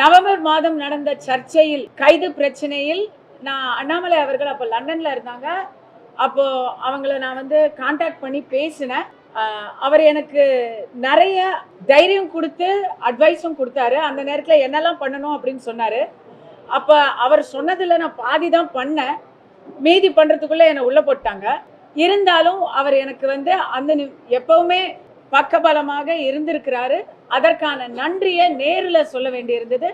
November மாதம் நடந்த சர்ச்சையில் கைது பிரச்சனையில் நான் அண்ணாமலை அவர்கள் அப்போ லண்டன்ல இருந்தாங்க. அப்போ அவங்கள நான் வந்து காண்டாக்ட் பண்ணி பேசினேன். அவர் எனக்கு நிறைய தைரியம் கொடுத்து அட்வைஸும் கொடுத்தாரு. அந்த நேரத்தில் என்னெல்லாம் பண்ணணும் அப்படின்னு சொன்னார். அப்போ அவர் சொன்னதில் நான் பாதி தான் பண்ணேன். மீதி பண்ணுறதுக்குள்ளே என்னை உள்ளே போட்டாங்க. இருந்தாலும் அவர் எனக்கு வந்து அந்த எப்பவுமே பக்கபலமாக இருந்திருக்கிறாரு. அதற்கான நன்றியை நேரில் சொல்ல வேண்டியிருந்தது.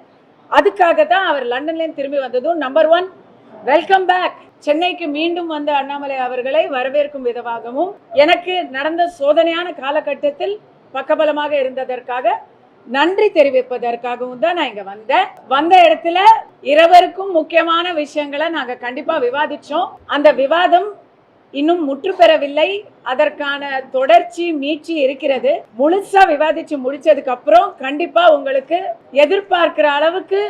அதுக்காக தான் அவர் லண்டன்லேருந்து திரும்பி வந்ததும் நம்பர் ஒன் வெல்கம் பேக் சென்னைக்கு மீண்டும் வந்த அண்ணாமலை அவர்களை வரவேற்கும் விதமாகவும் எனக்கு நடந்த சோதனையான காலகட்டத்தில் பக்கபலமாக இருந்ததற்காக நன்றி தெரிவிப்பதற்காகவும் தான் நான் இங்க வந்தேன். வந்த இடத்துல இருவருக்கும் முக்கியமான விஷயங்களை நாங்க கண்டிப்பா விவாதிச்சோம். அந்த விவாதம் இன்னும் முற்று பெறவில்லை. அதற்கான தொடர்ச்சி மீட்சி இருக்கிறது. முழுசா விவாதிச்சு முடிச்சதுக்கு அப்புறம் கண்டிப்பா உங்களுக்கு எதிர்பார்க்கிற அளவுக்கு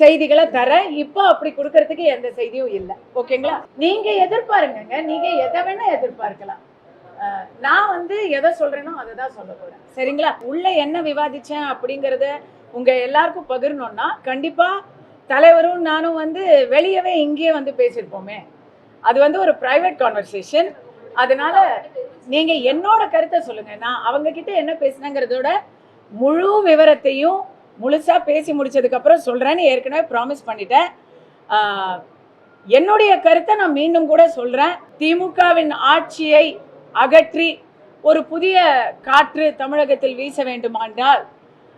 செய்திகளை தரேன் இப்போ அப்படி கொடுக்கறதுக்கு எந்த செய்தியும் இல்லை. ஓகேங்களா? நீங்க எதிர்பாருங்க நீங்க எதை வேணா எதிர்பார்க்கலாம். நான் வந்து எதை சொல்றேனோ அதை தான் சொல்ல போறேன். சரிங்களா? உள்ள என்ன விவாதிச்சேன் அப்படிங்கறத உங்க எல்லாருக்கும் பகிரணும்னா கண்டிப்பா தலைவரும் நானும் வந்து வெளியவே இங்கேயே வந்து பேசியிருப்போமே. அது வந்து ஒரு பிரைவேட் கான்வர்சேஷன் அதனால நீங்க என்னோட கருத்தை சொல்லுங்க. நான் அவங்க கிட்ட என்ன பேசினங்கிறதோட முழு விவரத்தையும் முழுசா பேசி முடிச்சதுக்கு அப்புறம் சொல்றேன்னு ஏற்கனவே ப்ராமிஸ் பண்ணிட்டேன். என்னுடைய கருத்தை நான் மீண்டும் கூட சொல்றேன். திமுகவின் ஆட்சியை அகற்றி ஒரு புதிய காற்று தமிழகத்தில் வீச வேண்டுமானால்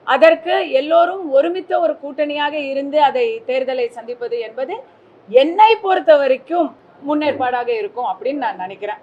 அதற்கு எல்லோரும் ஒருமித்த ஒரு கூட்டணியாக இருந்து அதை தேர்தலை சந்திப்பது என்பது என்னை பொறுத்த வரைக்கும் முன்னேற்பாடாக இருக்கும் அப்படின்னு நான் நினைக்கிறேன்.